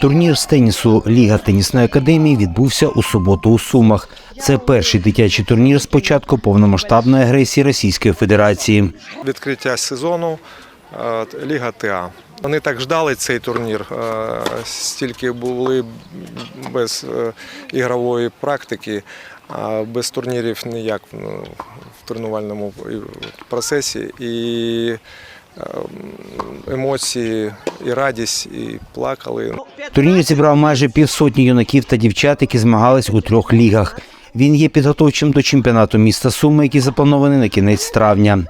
Турнір з тенісу Ліга тенісної академії відбувся у суботу у Сумах. Це перший дитячий турнір з початку повномасштабної агресії Російської Федерації. відкриття сезону е, Ліга ТА. Вони так ждали цей турнір, е, стільки були без е, ігрової практики, без турнірів ніяк ну, в тренувальному процесі. І емоції, і радість, і плакали. Турнір зібрав майже півсотні юнаків та дівчат, які змагались у трьох лігах. Він є підготовчим до чемпіонату міста Суми, який запланований на кінець травня.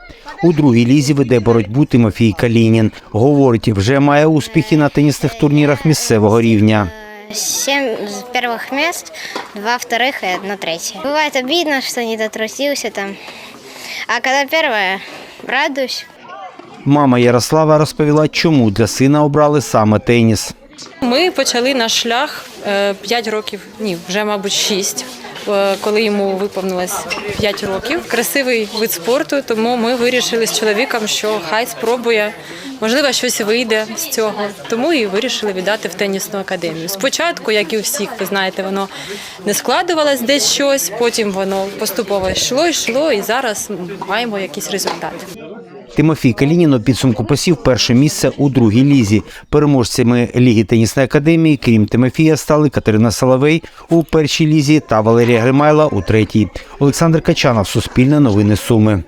У другій лізі веде боротьбу Тимофій Калінін. Говорить, вже має успіхи на тенісних турнірах місцевого рівня. Семь первых мест, два вторых и одно третье. Бывает обидно, что не дотрусился там. А когда первое, радуюсь. Мама Ярослава розповіла, чому для сина обрали саме теніс. Ми почали наш шлях 5 років, ні, вже, мабуть, 6, коли йому виповнилось 5 років. Красивий вид спорту, тому ми вирішили з чоловіком, що хай спробує. Можливо, щось вийде з цього, тому і вирішили віддати в тенісну академію. Спочатку, як і у всіх, ви знаєте, воно не складувалось десь щось, потім воно поступово йшло, йшло, і зараз маємо якісь результати. Тимофій Калінін у підсумку посів перше місце у другій лізі. Переможцями Ліги тенісної академії, крім Тимофія, стали Катерина Соловей у першій лізі та Валерія Гримайла у третій. Олександр Качанов, Суспільне новини Суми.